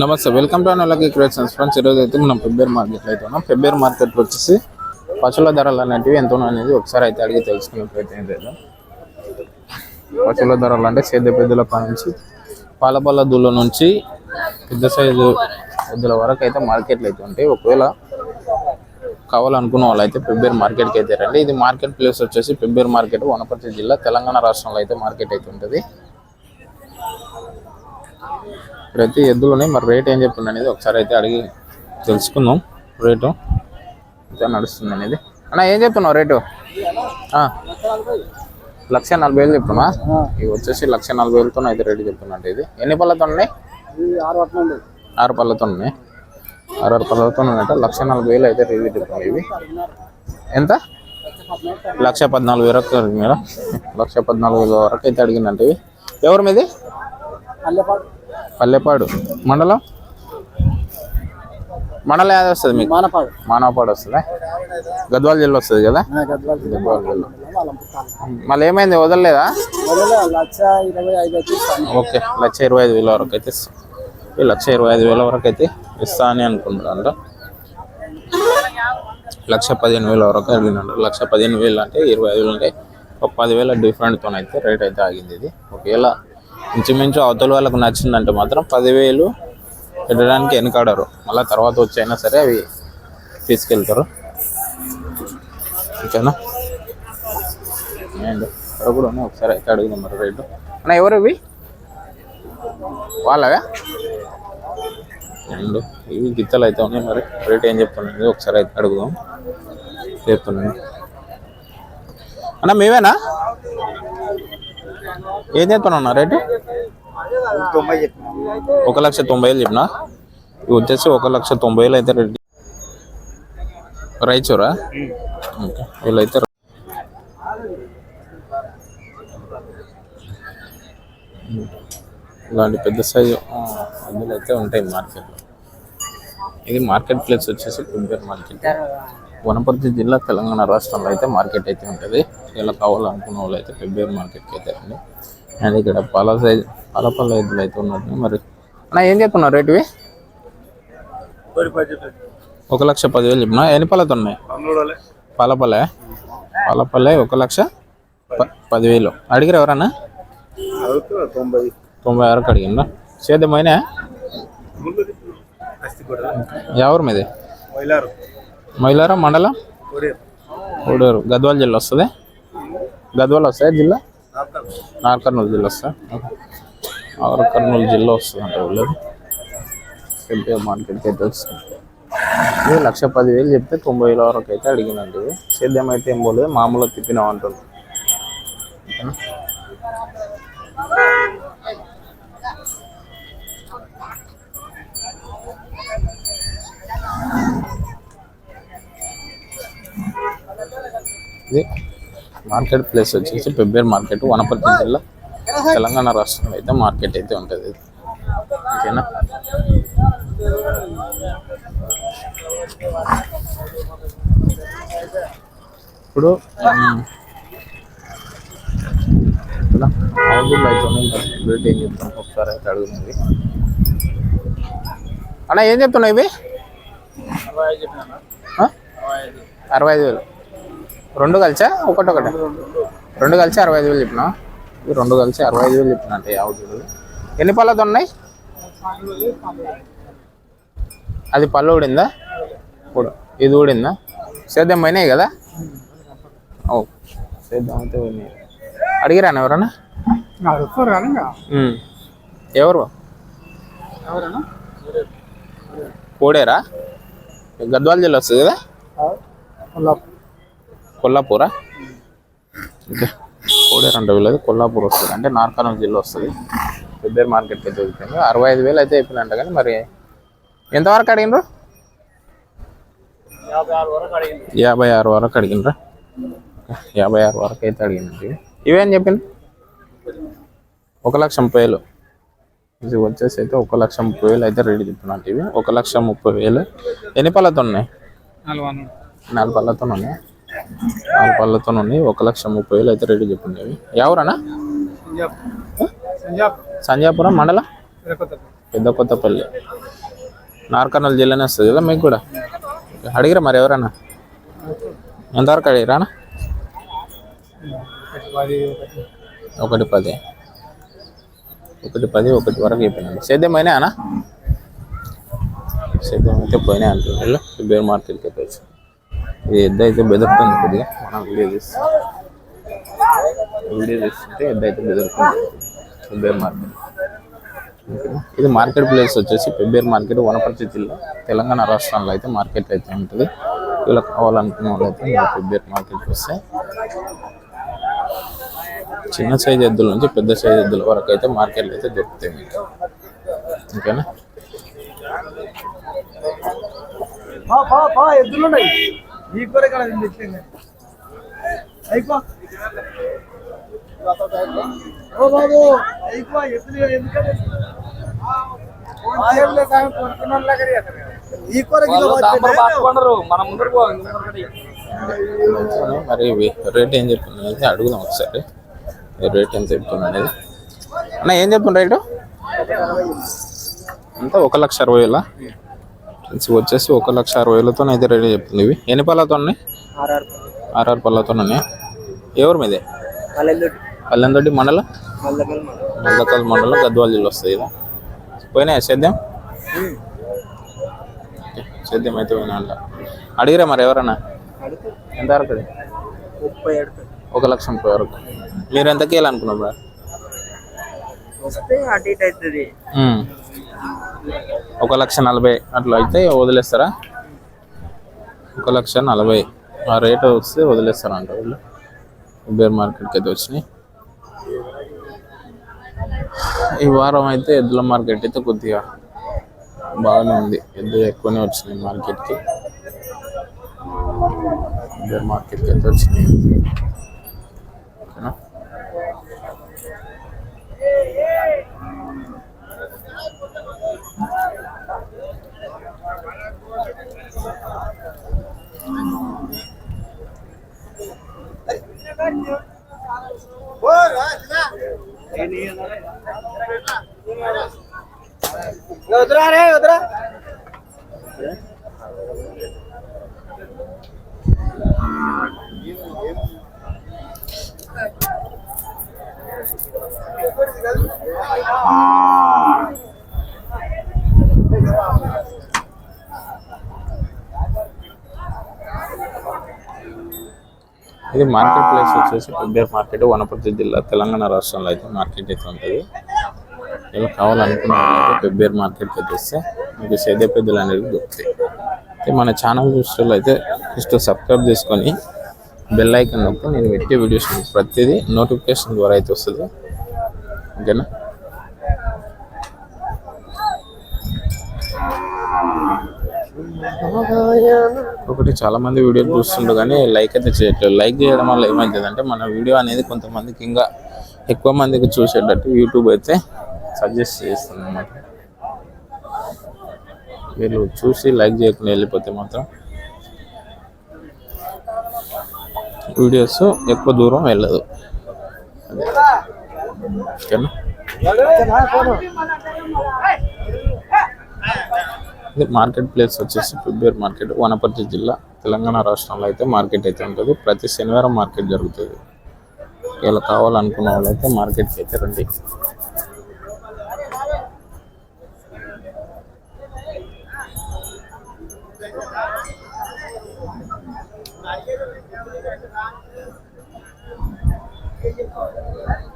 నమస్తే welcome to అనలకి creations friends ఈరోజు అయితే మనం ఫిబ్రవరి మార్కెట్లో అయితే ఉన్నాం. ఫిబ్రవరి మార్కెట్లో వచ్చేసి పశువుల ధరలు అనేటివి ఎంత అనేది ఒకసారి అయితే అడిగి తెలుసుకునే ప్రయత్నం చేద్దాం పశువుల ధరలు అంటే సేద్య పెద్దల నుంచి పాలపల్ల దూల నుంచి పెద్ద సైజు ఎద్దుల వరకు అయితే మార్కెట్లు అయితే ఉంటాయి. ఒకవేళ కావాలనుకున్న వాళ్ళు అయితే ఫిబ్రవరి మార్కెట్కి అయితే రండి. ఇది మార్కెట్ ప్లేస్ వచ్చేసి ఫిబ్రవరి మార్కెట్ వనపర్తి జిల్లా తెలంగాణ రాష్ట్రంలో అయితే మార్కెట్ అయితే ఉంటుంది. ప్రతి ఎద్దులని మరి రేట్ ఏం చెప్తుంది అనేది ఒకసారి అయితే అడిగి తెలుసుకుందాం. రేటు ఎంత నడుస్తుంది అనేది. అన్న ఏం చెప్తున్నావు రేటు. లక్ష నలభై వేలు చెప్తున్నా? ఇవి వచ్చేసి లక్ష నలభై వేలతో అయితే రేటు చెప్తున్నట్టు ఇది. ఎన్ని పళ్ళతో ఉన్నాయి? ఆరు పళ్ళతో ఉన్నాయి. ఆరు ఆరు పళ్ళతో ఉన్నట్టు లక్ష నలభై వేలు అయితే రేటు చెప్తున్నాయి ఇవి. ఎంత? లక్ష పద్నాలుగు వేల వరకు అడిగిన మేడం. లక్ష పద్నాలుగు వేల వరకు అయితే అడిగినట్టు ఇవి. ఎవరి మీది? పల్లెపాడు మండలం? మండలం ఏది వస్తుంది మీకు? మానపాడు. మానవపాడు వస్తుందా? గద్వాల జిల్లా వస్తుంది కదా? గద్వాల జిల్లా. మళ్ళీ ఏమైంది వదలలేదా. ఓకే లక్ష ఇరవై ఐదు వేల వరకు అయితే. ఈ లక్ష ఇరవై ఐదు వేల వరకు అయితే ఇస్తా అని అనుకుంటున్నాను. లక్ష పదిహేను వేల వరకు అడిగినాడు. లక్ష పదిహేను వేలు అంటే ఇరవై ఐదు వేలు అంటే ఒక పదివేల డిఫరెంట్తో అయితే రేట్ అయితే ఆగింది ఇది. ఒకవేళ ఇంచుమించు అవతల వాళ్ళకు నచ్చిందంటే మాత్రం పదివేలు పెట్టడానికి వెనకాడరు. మళ్ళీ తర్వాత వచ్చైనా సరే అవి తీసుకెళ్తారు. ఓకేనా? అండ్ ఇక్కడ కూడా ఉన్నాయి. ఒకసారి అయితే అడుగుదాం మరి రేటు. అన్న ఎవరు ఇవి? వాళ్ళవే? అండ్ ఇవి గిత్తలు అయితే ఉన్నాయి మరి. రేట్ ఏం చెప్తున్నాయి ఒకసారి అయితే అడుగుదాం. చెప్తున్నాను. అన్న మేమేనా? ఏం చెప్తున్నా రేటు? తొంభై ఒక లక్ష తొంభై వేలు చెప్పిన? ఇవి వచ్చేసి ఒక లక్ష తొంభై వేలు అయితే రెడీ రైచూరా ఓకే వీళ్ళైతే ఇలాంటి పెద్ద సైజు అందులో అయితే ఉంటాయి మార్కెట్లో ఇది మార్కెట్ ప్లేస్ వచ్చేసి కుంపేరు మార్కెట్ వనపర్తి జిల్లా తెలంగాణ రాష్ట్రంలో అయితే మార్కెట్ అయితే ఉంటుంది. ఇలా కావాలనుకున్న వాళ్ళు అయితే ఫిబ్రవరి మార్కెట్కి అయితే రండి. అండ్ ఇక్కడ పాల సైజ్ పాల పళ్ళ ఎద్దులు అయితే ఉన్నట్టు మరి అన్న ఏం చెప్తున్నారు రేటువి ఒక లక్ష పదివేలు చెప్పిన? ఎన్ని పళ్ళతో ఉన్నాయి? పాలపల్లె పాలపల్లె ఒక లక్ష పదివేలు. అడిగారు ఎవరన్నా? తొంభై. తొంభై వరకు అడిగిందా సేద్యమైన ఎవరు మీది? మైలారా మండలం? గద్వాల జిల్లా వస్తుంది? గద్వాల వస్తాయి జిల్లా? నార్ కర్నూలు జిల్లా వస్తా నార్ కర్నూలు జిల్లా వస్తుంది అంటే వీళ్ళది ఎంపీఆర్ మార్కెట్కి అయితే వస్తుంది. ఇది లక్ష పదివేలు చెప్తే తొంభై వేల వరకు అయితే అడిగినండి. సేద్యం అయితే ఏం పోలేదు మామూలుగా తిప్పినాం అంటుంది ఇది మార్కెట్ ప్లేస్ వచ్చేసి పెబ్బేర్ మార్కెట్ వనపర్తి జిల్లా తెలంగాణ రాష్ట్రంలో అయితే మార్కెట్ అయితే ఉంటుంది. ఓకేనా? ఇప్పుడు ఆవులు అయితే రేట్ ఏం చెప్తాను ఒకసారి అయితే అడుగుతుంది అన్న ఏం చెప్తున్నావు ఇవి? అరవై ఐదు వేలు. రెండు కలిసా? ఒకటి ఒకటి. రెండు కలిసి? అరవై ఐదు వేలు చెప్పిన? ఇవి రెండు కలిసి? అరవై ఐదు వేలు చెప్పిన అంటే ఎన్ని పళ్ళతో ఉన్నాయి? అది పళ్ళు ఊడిందా? ఊడు. ఇది ఊడిందా? సేద్యం పోయినాయి కదా? ఓ సేద్యం అయితే పోయినాయి. అడిగిరాను ఎవరన్నా. ఎవరు? కోడేరా? గద్వాల జిల్లా వస్తుంది కదా? కొల్లాపూరా? ఓకే. కోడేరు అంటే వీళ్ళది కొల్లాపూర్ వస్తుంది. అంటే నార్కర్నూలు జిల్లా వస్తుంది. పెద్ద మార్కెట్కి అయితే వెళ్తుంది అరవై ఐదు వేలు అయితే అయిపోయినంట కానీ మరి ఎంతవరకు అడిగినరు యాభై ఆరు వరకు అడిగినరా యాభై ఆరు వరకు అయితే అడిగినది ఇవేం చెప్పింది ఒక లక్ష ముప్పై వేలు. ఇది వచ్చేసి అయితే ఒక లక్ష ముప్పై వేలు అయితే రెడీ చెప్తున్నట్టు ఇవి. ఒక లక్ష ముప్పై వేలు. ఎన్ని పళ్ళతో ఉన్నాయి నాలుగు పళ్ళతో ఉన్నాయి నాలుగు పళ్ళతో ఉన్నాయి. ఒక లక్ష ముప్పై వేలు అయితే రెడీ చెప్పింది ఎవరన్నా సంజాబ్ సంజాబ్ సంజాపురం మండలం? పెద్ద కొత్తపల్లి నార్కర్నూలు జిల్లానే వస్తుంది కదా మీకు కూడా? అడిగిరా మరి ఎవరన్నా? ఎంతవరకు అడిగిరానా ఒకటి పది ఒకటి. పది. ఒకటి వరకు అయిపోయినాయి. సేద్యం అన్న? సేద్యం అయితే పోయినాయి అంటున్నారు. బేర్ మార్కెట్కి వచ్చి. ఇది ఎద్దు అయితే బెదురుతుంది కొద్దిగా. మనం వీడియో తీస్తాం. వీడియో తీసుకుంటే ఎద్దు అయితే బెదురుతుంది మార్కెట్. ఇది మార్కెట్ ప్లేస్ వచ్చేసి పెబ్బేర్ మార్కెట్ వనపర్తి జిల్లా తెలంగాణ రాష్ట్రంలో అయితే మార్కెట్ అయితే ఉంటుంది. ఇలా కావాలనుకున్న వాళ్ళు అయితే మీరు పెబ్బేర్ మార్కెట్కి వస్తే చిన్న సైజ్ ఎద్దుల నుంచి పెద్ద సైజ్ ఎద్దుల వరకు అయితే మార్కెట్లో అయితే దొరుకుతాయి మీకు. ఓకేనా? ఎద్దులు ఉన్నాయి. ఈ కూర ఇక్కడ అయిపో. ఓ బాబు అయిపో ఎద్దులు ఎందుకంటే మరి రేట్ ఏం చెప్తున్నా అడుగుదాం ఒకసారి. రేట్ ఏం చెప్తున్నా అనేది. అన్న ఏం చెప్తున్నా రేటు? అంతా ఒక లక్ష అరవై వేల? ఇది వచ్చేసి ఒక లక్ష అరవై వేలతో అయితే రేట్ చెప్తుంది ఇవి. ఎన్ని పళ్ళతో ఉన్నాయి ఆర్ఆర్ పళ్ళతో ఉన్నాయి ఎవరి మీదే? పల్లెందొడ్డి. మండలం? మల్లకల్ మండలం. గద్వాల జిల్లా వస్తుంది ఇది పోయినాయా సేద్యం? సేద్యం అయితే పోయినా అడిగిరా మరి ఎవరన్నా? ఎంత ఏడు ఒక లక్ష ముప్పై వరకు. మీరు ఎంతకి వెళ్ళాలనుకున్నారు బ్రో? వస్తే అటు ఇటు అవుతుంది. ఉమ్. ఒక లక్ష నలభై అట్లా అయితే వదిలేస్తారా? ఒక లక్ష నలభై. ఆ రేట్ వస్తే వదిలేస్తారంట వీళ్ళు. బేర్ మార్కెట్కి అయితే వచ్చినాయి. ఈ వారం అయితే ఎద్దుల మార్కెట్ అయితే కొద్దిగా బాగానే ఉంది. ఎద్దులు ఎక్కువనే వచ్చినాయి మార్కెట్కి. బేర్ మార్కెట్కి అయితే వచ్చినాయి. వదరా రే వదరా. ఇది మార్కెట్ ప్లేస్ వచ్చేసి పెబ్బేర్ మార్కెట్ వనపర్తి జిల్లా తెలంగాణ రాష్ట్రంలో అయితే మార్కెట్ అయితే ఉంటుంది. ఇలా కావాలనుకున్న వాళ్ళైతే పెబ్బేర్ మార్కెట్కి వచ్చేస్తే మీకు సేదే పెద్దలు అనేది దొరుకుతాయి. అయితే మన ఛానల్ చూసిన అయితే జస్ట్ సబ్స్క్రైబ్ చేసుకొని బెల్ ఐకన్ నొక్కి నేను పెట్టే వీడియోస్ ప్రతిదీ నోటిఫికేషన్ ద్వారా అయితే వస్తుంది. ఓకేనా? ఒకటి చాలా మంది వీడియోలు చూస్తుండ్రు కానీ లైక్ అయితే చేయట్లేదు. లైక్ చేయడం వల్ల ఏమవుతుంది అంటే మన వీడియో అనేది కొంతమందికి ఇంకా ఎక్కువ మందికి చూసేటట్టు యూట్యూబ్ అయితే సజెస్ట్ చేస్తాను అన్నమాట వీళ్ళు చూసి లైక్ చేయకుండా వెళ్ళిపోతే మాత్రం వీడియోస్ ఎక్కువ దూరం వెళ్ళదు. ఓకేనా? ఇది మార్కెట్ ప్లేస్ వచ్చేసి ఫిబ్రవరి మార్కెట్ వనపర్తి జిల్లా తెలంగాణ రాష్ట్రంలో అయితే మార్కెట్ అయితే ఉంటుంది. ప్రతి శనివారం మార్కెట్ జరుగుతుంది. ఇలా కావాలనుకున్న వాళ్ళైతే మార్కెట్కి అయితే రండి. Thank you.